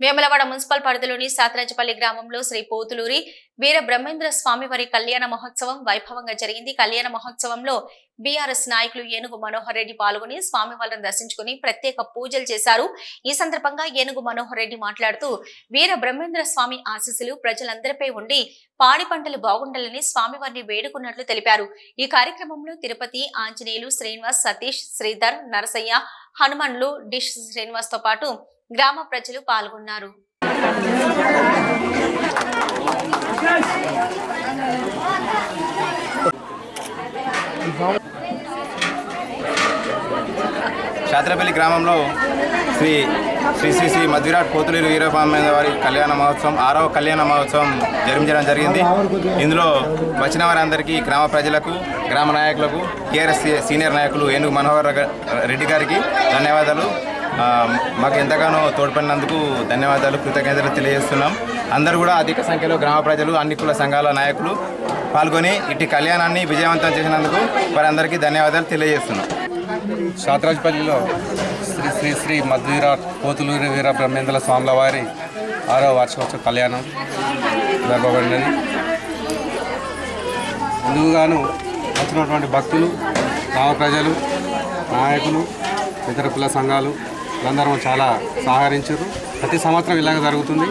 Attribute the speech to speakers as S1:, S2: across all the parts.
S1: Vemulawada municipal పరిధిలోని సాతరాజపల్లి గ్రామంలో శ్రీ పోతులూరి వీర బ్రహ్మేంద్ర స్వామివారి కళ్యాణ మహోత్సవం వైభవంగా జరిగింది. కళ్యాణ మహోత్సవంలో బీఆర్ఎస్ నాయకులు ఏనుగు మనోహర్ రెడ్డి పాల్గొని స్వామివారిని దర్శించుకుని ప్రత్యేక పూజలు చేశారు. ఈ సందర్భంగా ఏనుగు మనోహర్ రెడ్డి మాట్లాడుతూ వీర బ్రహ్మేంద్ర స్వామి ఆశీస్సులు ప్రజలందరిపై ఉండి పాడి పంటలు బాగుండాలని స్వామివారిని వేడుకున్నట్లు తెలిపారు. ఈ కార్యక్రమంలో తిరుపతి ఆంజనేయులు శ్రీనివాస్ సతీష్ శ్రీధర్ నరసయ్య హనుమన్లు డిష్ శ్రీనివాస్తో పాటు గ్రామ ప్రజలు పాల్గొన్నారు.
S2: శాత్రపల్లి గ్రామంలో శ్రీ శ్రీ శ్రీ శ్రీ మధ్విరాట్ పోతులూరు వీరబ్రహ్మేంద్ర వారి కళ్యాణ మహోత్సవం ఆరవ కళ్యాణ మహోత్సవం జరిపించడం జరిగింది. ఇందులో వచ్చిన వారందరికీ గ్రామ ప్రజలకు గ్రామ నాయకులకు టీఆర్ఎస్ సీనియర్ నాయకులు ఏనుగు మనోహర్ రెడ్డి గారికి ధన్యవాదాలు. మాకు ఎంతగానో తోడ్పడినందుకు ధన్యవాదాలు కృతజ్ఞతలు తెలియజేస్తున్నాం. అందరూ కూడా అధిక సంఖ్యలో గ్రామ ప్రజలు అన్ని కుల సంఘాల నాయకులు పాల్గొని ఇట్టి కళ్యాణాన్ని విజయవంతం చేసినందుకు వారందరికీ ధన్యవాదాలు తెలియజేస్తున్నాం.
S3: శాతరాజపల్లిలో శ్రీ శ్రీ శ్రీ మధువీర పోతులూరి వీర బ్రహ్మేంద్ర స్వాముల వారి ఆరో వార్షికోత్సవ కళ్యాణం జరపబడినది ముందుగాను వచ్చినటువంటి భక్తులు గ్రామ ప్రజలు నాయకులు ఇతర కుల సంఘాలు గంధర్వం చాలా సహకరించారు. ప్రతి సంవత్సరం ఇలాగ జరుగుతుంది.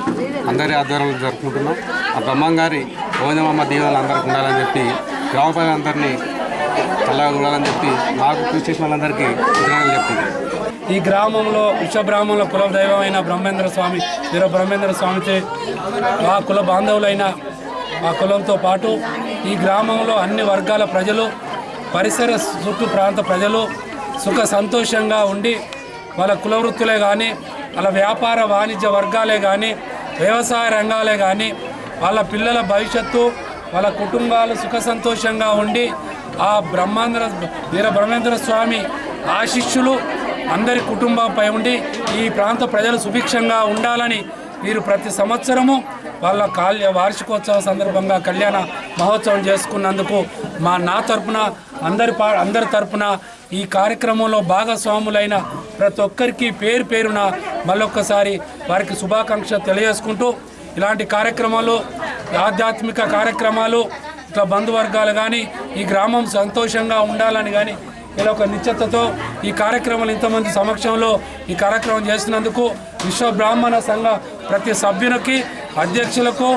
S3: అందరి ఆధ్వర్యంలో జరుపుకుంటున్నాం. ఆ బ్రహ్మంగారి గోవిందమ్మ దీవెనలు అందరికి ఉండాలని చెప్పి గ్రామ ప్రజలందరినీ చల్లగా చూడాలని చెప్పి మాకు కృషి చేసిన వాళ్ళందరికీ కృతజ్ఞతలు చెప్పింది
S4: ఈ గ్రామంలో విశ్వబ్రాహ్మణుల కుల అయిన బ్రహ్మేంద్ర స్వామి వీర బ్రహ్మేంద్ర స్వామితే ఆ కుల బాంధవులైన ఆ కులంతో పాటు ఈ గ్రామంలో అన్ని వర్గాల ప్రజలు పరిసర చుట్టూ ప్రాంత ప్రజలు సుఖ సంతోషంగా ఉండి వాళ్ళ కుల వృత్తులే కానీ వాళ్ళ వ్యాపార వాణిజ్య వర్గాలే కానీ వ్యవసాయ రంగాలే కానీ వాళ్ళ పిల్లల భవిష్యత్తు వాళ్ళ కుటుంబాలు సుఖ సంతోషంగా ఉండి ఆ బ్రహ్మాంధ్ర వీర బ్రహ్మేంద్ర స్వామి ఆశిష్యులు అందరి కుటుంబంపై ఉండి ఈ ప్రాంత ప్రజలు సుభిక్షంగా ఉండాలని వీరు ప్రతి సంవత్సరము వాళ్ళ కాల్య వార్షికోత్సవం సందర్భంగా కళ్యాణ మహోత్సవం చేసుకున్నందుకు మా నా తరపున అందరి పా అందరి తరపున ఈ కార్యక్రమంలో భాగస్వాములైన ప్రతి ఒక్కరికి పేరు పేరున మళ్ళొక్కసారి వారికి శుభాకాంక్ష తెలియజేసుకుంటూ ఇలాంటి కార్యక్రమాలు ఆధ్యాత్మిక కార్యక్రమాలు ఇట్లా బంధువర్గాలు కానీ ఈ గ్రామం సంతోషంగా ఉండాలని కానీ ఇలా ఒక నిశ్చితతో ఈ కార్యక్రమాలు ఇంతమంది సమక్షంలో ఈ కార్యక్రమం చేసినందుకు విశ్వ బ్రాహ్మణ సంఘ ప్రతి సభ్యునికి అధ్యక్షులకు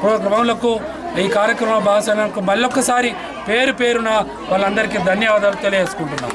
S4: ప్రోగ్రాములకు ఈ కార్యక్రమం భాగస్వామ్యానికి మళ్ళొక్కసారి పేరు పేరున వాళ్ళందరికీ ధన్యవాదాలు తెలియజేసుకుంటున్నాను